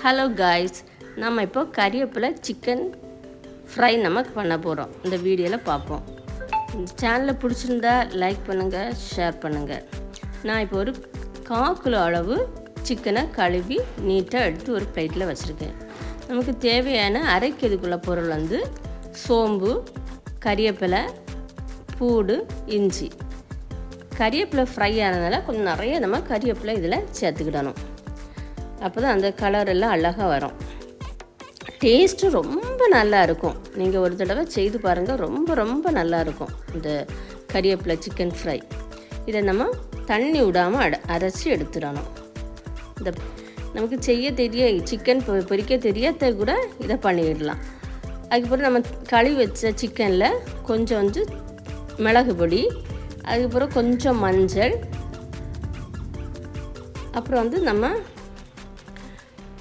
Hello guys நம்ம இப்போ கறிவேப்பிலை சிக்கன் ஃப்ரை நம்ம பண்ண போகிறோம் இந்த வீடியோவில் பார்ப்போம். சேனலில் சேனலை பிடிச்சிருந்தா லைக் பண்ணுங்கள் ஷேர் பண்ணுங்கள் நான் இப்போ ஒரு கா கிலோ அளவு சிக்கனை கழுவி நீட்டாக எடுத்து ஒரு பிளேட்டில் வச்சுருக்கேன். நமக்கு தேவையான அரைக்கிறதுக்குள்ள பொருள் வந்து சோம்பு கறிவேப்பிலை பூடு இஞ்சி. கறிவேப்பிலை ஃப்ரை ஆனதுனால கொஞ்சம் நிறைய நம்ம கறிவேப்பிலை இதில் சேர்த்துக்கிடணும். அப்போ தான் அந்த கலர் எல்லாம் அழகாக வரும். டேஸ்ட்டு ரொம்ப நல்லா இருக்கும். நீங்கள் ஒரு தடவை செய்து பாருங்கள் ரொம்ப ரொம்ப நல்லா இருக்கும். இந்த கறிவேப்பிலை சிக்கன் ஃப்ரை இதை நம்ம தண்ணி விடாமல் அட அரைச்சி எடுத்துடணும். இந்த நமக்கு செய்ய தெரிய சிக்கன் பொ- பொரிக்க தெரியாத கூட இதை பண்ணிடலாம். அதுக்கப்புறம் நம்ம கழுவி வச்ச சிக்கனில் கொஞ்சம் வந்து மிளகு பொடி அதுக்கப்புறம் கொஞ்சம் மஞ்சள் அப்புறம் வந்து நம்ம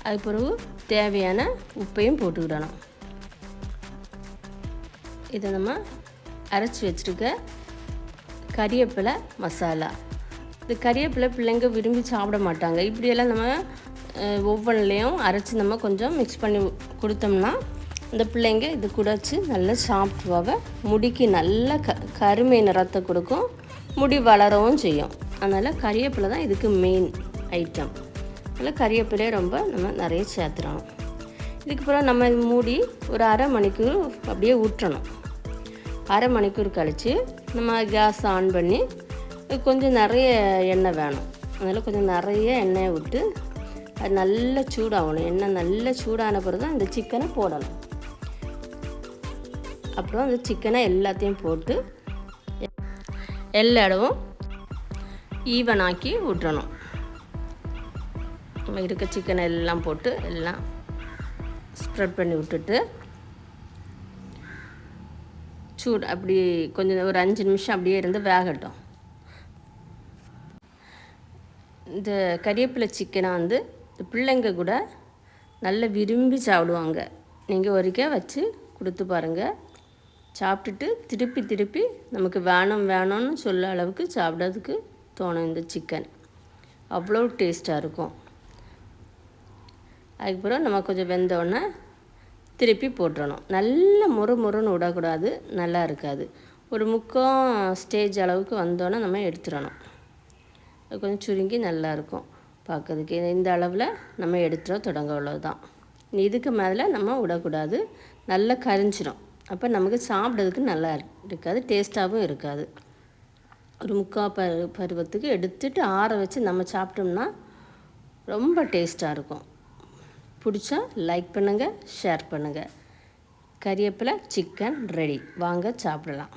அது பிறகு தேவையான உப்பையும் போட்டுக்கிடணும் இதை நம்ம அரைச்சி வச்சுருக்க கறிவேப்பிலை மசாலா. இந்த கறிவேப்பிலை பிள்ளைங்க விரும்பி சாப்பிட மாட்டாங்க. இப்படியெல்லாம் நம்ம ஒவ்வொன்றுலேயும் அரைச்சி நம்ம கொஞ்சம் மிக்ஸ் பண்ணி கொடுத்தோம்னா இந்த பிள்ளைங்க இது குடைச்சி நல்லா சாப்பிடுவாங்க முடிக்கு நல்ல க கருமை நிறத்தை கொடுக்கும். முடி வளரவும் செய்யும். அதனால் கறிவேப்பிலை தான் இதுக்கு மெயின் ஐட்டம் அதில் கறிவேப்பிலையை ரொம்ப நம்ம நிறைய சேர்த்துறோம் இதுக்கப்புறம் நம்ம இது மூடி ஒரு அரை மணிக்கூர் அப்படியே ஊற்றணும். அரை மணிக்கூர் கழித்து நம்ம கேஸ் ஆன் பண்ணி கொஞ்சம் நிறைய எண்ணெய் வேணும். அதனால் கொஞ்சம் நிறைய எண்ணெயை விட்டு அது நல்லா சூடாகணும். எண்ணெய் நல்லா சூடான பிறகு தான் இந்த சிக்கனை போடணும். அப்புறம் அந்த சிக்கனை எல்லாத்தையும் போட்டு எல்லா இடமும் ஈவனாக்கி விட்டுறணும் நம்ம இருக்க சிக்கனை எல்லாம் போட்டு எல்லாம் ஸ்ப்ரெட் பண்ணி விட்டுட்டு சூடு அப்படி கொஞ்சம் ஒரு அஞ்சு நிமிஷம் அப்படியே இருந்து வேகட்டும். இந்த கறிவேப்பிலை சிக்கனை வந்து இந்த பிள்ளைங்க கூட நல்ல விரும்பி சாப்பிடுவாங்க. நீங்கள் ஒருக்கே வச்சு கொடுத்து பாருங்கள் சாப்பிட்டுட்டு திருப்பி திருப்பி நமக்கு வேணும் வேணும்னு சொல்ல அளவுக்கு சாப்பிட்றதுக்கு தோணும் இந்த சிக்கன் அவ்வளோ டேஸ்ட்டாக இருக்கும். அதுக்கப்புறம் நம்ம கொஞ்சம் வெந்தோடனே திருப்பி போட்டுறணும். நல்ல முறு முறுன்னு விடக்கூடாது நல்லா இருக்காது. ஒரு முக்கம் ஸ்டேஜ் அளவுக்கு வந்தோன்னே நம்ம எடுத்துடணும். அது கொஞ்சம் சுருங்கி நல்லா இருக்கும் பார்க்கறதுக்கு. இந்த அளவில் நம்ம எடுத்துட தொடங்க அவ்வளோதான் இதுக்கு மேலே நம்ம விடக்கூடாது. நல்லா கரிஞ்சிடும் அப்போ நமக்கு சாப்பிட்றதுக்கு நல்லா இருக்காது டேஸ்ட்டாகவும் இருக்காது. ஒரு முக்கால் பரு பருவத்துக்கு எடுத்துட்டு ஆற வச்சு நம்ம சாப்பிட்டோம்னா ரொம்ப டேஸ்ட்டாக இருக்கும். பிடிச்சா லைக் பண்ணுங்கள் ஷேர் பண்ணுங்கள் கறிவேப்பிலை சிக்கன் ரெடி வாங்க சாப்பிடலாம்.